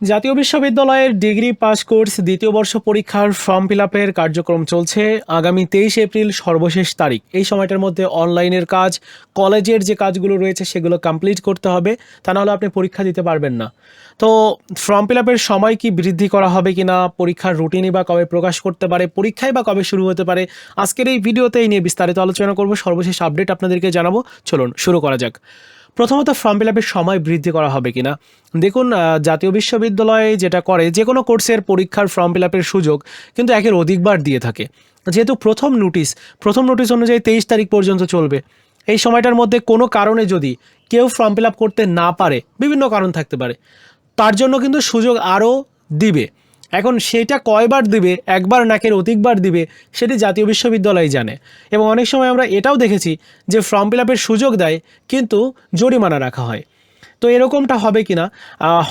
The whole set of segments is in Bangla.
জাতীয় বিশ্ববিদ্যালয়ের ডিগ্রি পাস কোর্স দ্বিতীয় বর্ষ পরীক্ষার ফর্ম ফিল আপের কার্যক্রম চলছে আগামী তেইশ এপ্রিল সর্বশেষ তারিখ। এই সময়টার মধ্যে অনলাইনের কাজ, কলেজের যে কাজগুলো রয়েছে সেগুলো কমপ্লিট করতে হবে, তা নাহলে আপনি পরীক্ষা দিতে পারবেন না। তো ফর্ম ফিল আপের সময় কি বৃদ্ধি করা হবে কি না পরীক্ষার রুটিনই বা কবে প্রকাশ করতে পারে পরীক্ষায় বা কবে শুরু হতে পারে, আজকের এই ভিডিওতে এই নিয়ে বিস্তারিত আলোচনা করব। সর্বশেষ আপডেট আপনাদেরকে জানাব। চলুন, শুরু করা যাক। প্রথমত ফর্ম ফিলপের সময় বৃদ্ধি করা হবে কিনা। দেখুন জাতীয় বিশ্ববিদ্যালয়ে যেটা করে, যে কোনো কোর্সের পরীক্ষার ফর্ম ফিল সুযোগ কিন্তু একের অধিকবার দিয়ে থাকে। যেহেতু প্রথম নোটিশ প্রথম নোটিশ অনুযায়ী তেইশ তারিখ পর্যন্ত চলবে। এই সময়টার মধ্যে কোনো কারণে যদি কেউ ফর্ম ফিল করতে না পারে, বিভিন্ন কারণ থাকতে পারে। তার জন্য কিন্তু সুযোগ আরও দিবে। এখন সেটা কয়বার দিবে, একবার নাকের অধিকবার দিবে, সেটি জাতীয় বিশ্ববিদ্যালয় জানে। এবং অনেক সময় আমরা এটাও দেখেছি যে ফর্ম ফিল সুযোগ দেয়, কিন্তু জরিমানা রাখা হয়। তো এরকমটা হবে কি না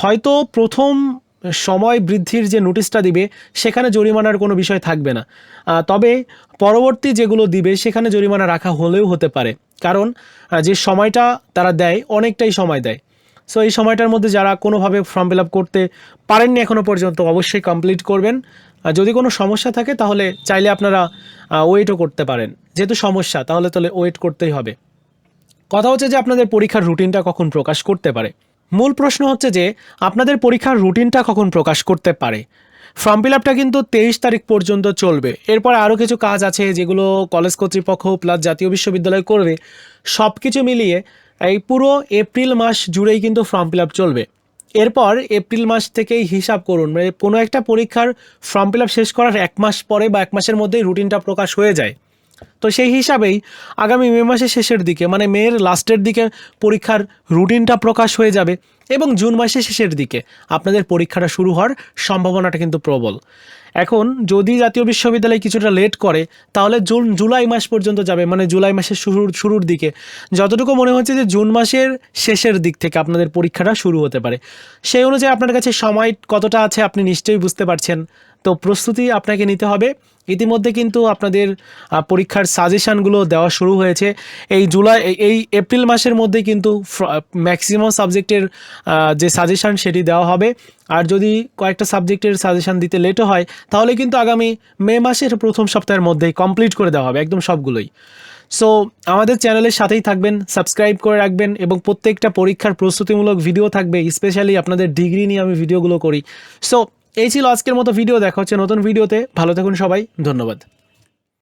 হয়তো প্রথম সময় বৃদ্ধির যে নোটিশটা দিবে, সেখানে জরিমানার কোনো বিষয় থাকবে না। তবে পরবর্তী যেগুলো দিবে, সেখানে জরিমানা রাখা হলেও হতে পারে। কারণ যে সময়টা তারা দেয়, অনেকটাই সময় দেয়। সো এই সময়টার মধ্যে যারা কোনোভাবে ফর্ম ফিল আপ করতে পারেননি এখনও পর্যন্ত অবশ্যই কমপ্লিট করবেন। আর যদি কোনো সমস্যা থাকে, তাহলে চাইলে আপনারা ওয়েটও করতে পারেন। যেহেতু সমস্যা, তাহলে তাহলে ওয়েট করতেই হবে। কথা হচ্ছে যে আপনাদের পরীক্ষার রুটিনটা কখন প্রকাশ করতে পারে? মূল প্রশ্ন হচ্ছে যে, আপনাদের পরীক্ষার রুটিনটা কখন প্রকাশ করতে পারে? ফর্ম ফিল আপটা কিন্তু তেইশ তারিখ পর্যন্ত চলবে। এরপর আরও কিছু কাজ আছে যেগুলো কলেজ কর্তৃপক্ষ প্লাস জাতীয় বিশ্ববিদ্যালয় করবে। সব কিছু মিলিয়ে এই পুরো এপ্রিল মাস জুড়েই কিন্তু ফর্ম ফিল আপ চলবে। এরপর এপ্রিল মাস থেকেই হিসাব করুন মানে কোনো একটা পরীক্ষার ফর্ম ফিল আপ শেষ করার এক মাস পরে বা এক মাসের মধ্যেই রুটিনটা প্রকাশ হয়ে যায়। তো সেই হিসাবেই আগামী মে মাসের শেষের দিকে মানে মেয়ের লাস্টের দিকে পরীক্ষার রুটিনটা প্রকাশ হয়ে যাবে এবং জুন মাসের শেষের দিকে আপনাদের পরীক্ষাটা শুরু হওয়ার সম্ভাবনাটা কিন্তু প্রবল। এখন যদি জাতীয় বিশ্ববিদ্যালয় কিছুটা লেট করে, তাহলে জুন, জুলাই মাস পর্যন্ত যাবে মানে জুলাই মাসের শুরুর শুরুর দিকে। যতটুকু মনে হচ্ছে যে জুন মাসের শেষের দিক থেকে আপনাদের পরীক্ষাটা শুরু হতে পারে। সেই অনুযায়ী আপনার কাছে সময় কতটা আছে আপনি নিশ্চয়ই বুঝতে পারছেন। তো প্রস্তুতি আপনাকে নিতে হবে। ইতিমধ্যে কিন্তু আপনাদের পরীক্ষার সাজেশানগুলো দেওয়া শুরু হয়েছে। এই জুলাই, এই- এপ্রিল মাসের মধ্যে কিন্তু ম্যাক্সিমাম সাবজেক্টের যে সাজেশান সেটি দেওয়া হবে। আর যদি কয়েকটা সাবজেক্টের সাজেশান দিতে লেটও হয়, তাহলে কিন্তু আগামী মে মাসের প্রথম সপ্তাহের মধ্যেই কমপ্লিট করে দেওয়া হবে, একদম সবগুলোই। সো আমাদের চ্যানেলের সাথেই থাকবেন সাবস্ক্রাইব করে রাখবেন এবং প্রত্যেকটা পরীক্ষার প্রস্তুতিমূলক ভিডিও থাকবে। স্পেশালি আপনাদের ডিগ্রি নিয়ে আমি ভিডিওগুলো করি। সো এই ছিল আজকের মতো ভিডিও। দেখা হচ্ছে নতুন ভিডিওতে। ভালো থাকুন সবাই। ধন্যবাদ।